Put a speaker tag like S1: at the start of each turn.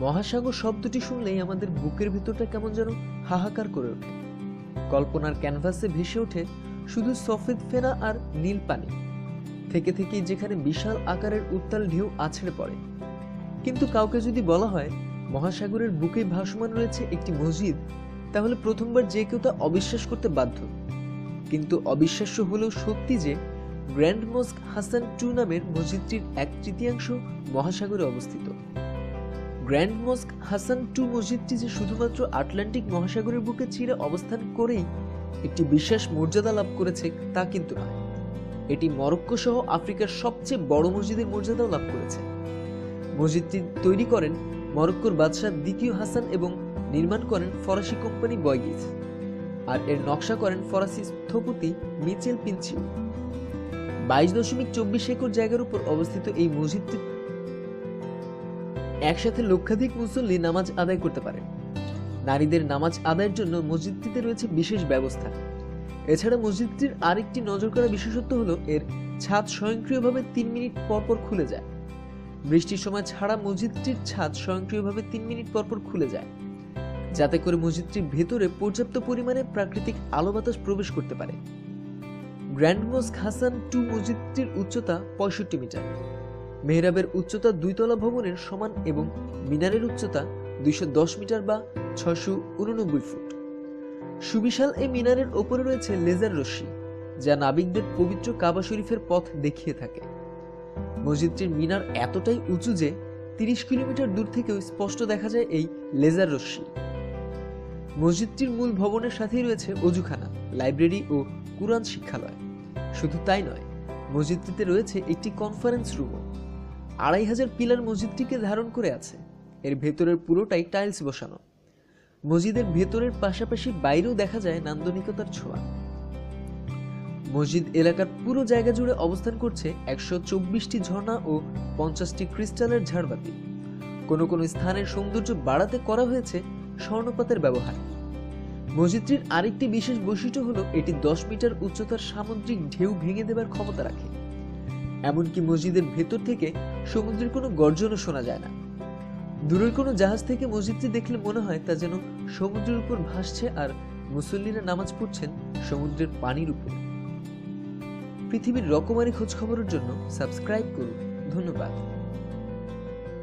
S1: মহাসাগর শব্দটি শুনলেই আমাদের বুকের ভিতরটা কেমন যেন হাহাকার করে ওঠে। কল্পনার ক্যানভাসে ভেসে ওঠে শুধু সফেদ ফেনা আর নীল পানি। থেকে থেকে যেখানে বিশাল আকারের উত্তাল ঢেউ আছড়ে পড়ে। কিন্তু কাউকে যদি বলা হয় মহাসাগরের বুকে ভাসমান রয়েছে একটি মসজিদ, তাহলে প্রথমবার যে কেউ তা অবিশ্বাস করতে বাধ্য। কিন্তু অবিশ্বাস্য হলেও সত্যি যে গ্র্যান্ড মস্ক হাসান টু নামের মসজিদটির এক তৃতীয়াংশ মহাসাগরে অবস্থিত। গ্র্যান্ড মস্ক হাসান টু মসজিদটি যে শুধুমাত্র আটলান্টিক মহাসাগরের বুকে চিরে অবস্থান করেই একটি বিশেষ মর্যাদা লাভ করেছে, তা কিন্তু নয়। এটি মরক্কো সহ আফ্রিকার সবচেয়ে বড় মসজিদের মর্যাদাও লাভ করেছে। মসজিদটি তৈরি করেন মরক্কোর বাদশাহ দ্বিতীয় হাসান এবং নির্মাণ করেন ফরাসি কোম্পানি বয়গিস আর এর নকশা করেন ফরাসি স্থপতি মিচেল পিনচিও। বাইশ দশমিক চব্বিশ একর জায়গার উপর অবস্থিত এই মসজিদটি একসাথে লক্ষাধিক মুসল্লি নামাজ আদায় করতে পারে। নারীদের নামাজ আদায়ের জন্য মসজিদটিতে রয়েছে বিশেষ ব্যবস্থা। এছাড়া মসজিদটির আরেকটি নজর করা বিশেষত্ব হলো, এর ছাদ স্বয়ংক্রিয়ভাবে তিন মিনিট পর পর খুলে যায়। বৃষ্টির সময় ছাড়া মসজিদটির ছাদ স্বয়ংক্রিয়ভাবে তিন মিনিট পর পর খুলে যায়। যাতে করে মসজিদটির ভেতরে পর্যাপ্ত পরিমাণে প্রাকৃতিক আলো বাতাস প্রবেশ করতে পারে। গ্র্যান্ড মস্ক হাসান টু মসজিদটির উচ্চতা পঁয়ষট্টি মিটার। মেহরাবের উচ্চতা দুইতলা ভবনের সমান এবং মিনারের উচ্চতা দুইশো দশ মিটার বা ছশো উননব্বই ফুট। সুবিশাল এই মিনারের ওপরে রয়েছে লেজার রশ্মি, যা নাবিকদের পবিত্র কাবা শরীফের পথ দেখিয়ে থাকে। মসজিদটির মিনার এতটাই উঁচু যে তিরিশ কিলোমিটার দূর থেকেও স্পষ্ট দেখা যায় এই লেজার রশ্মি। মসজিদটির মূল ভবনের সাথেই রয়েছে অজুখানা, লাইব্রেরি ও কুরআন শিক্ষালয়। শুধু তাই নয়, মসজিদটিতে রয়েছে একটি কনফারেন্স রুমও। আড়াই হাজার পিলার মসজিদটিকে ধারণ করে আছে। এর ভেতরের পুরোটাই টাইলস বসানো। মসজিদের ভেতরের পাশাপাশি বাইরেও দেখা যায় নান্দনিকতার ছোঁয়া। মসজিদ এলাকার পুরো জায়গা জুড়ে অবস্থান করছে একশো চব্বিশটি ঝর্ণা ও পঞ্চাশটি ক্রিস্টালের ঝাড়বাতি। কোনো কোনো স্থানের সৌন্দর্য বাড়াতে করা হয়েছে স্বর্ণপাতের ব্যবহার। মসজিদটির আরেকটি বিশেষ বৈশিষ্ট্য হলো এটি দশ মিটার উচ্চতার সামুদ্রিক ঢেউ ভেঙে দেবার ক্ষমতা রাখে। এমনকি মসজিদের ভেতর থেকে সমুদ্রের কোনো গর্জনও শোনা যায় না। দূরের কোনো জাহাজ থেকে মসজিদটি দেখলে মনে হয় তা যেন সমুদ্রের উপর ভাসছে আর মুসল্লিরা নামাজ পড়ছেন সমুদ্রের পানির উপর। পৃথিবীর রকমারি খোঁজখবরের জন্য সাবস্ক্রাইব করুন। ধন্যবাদ।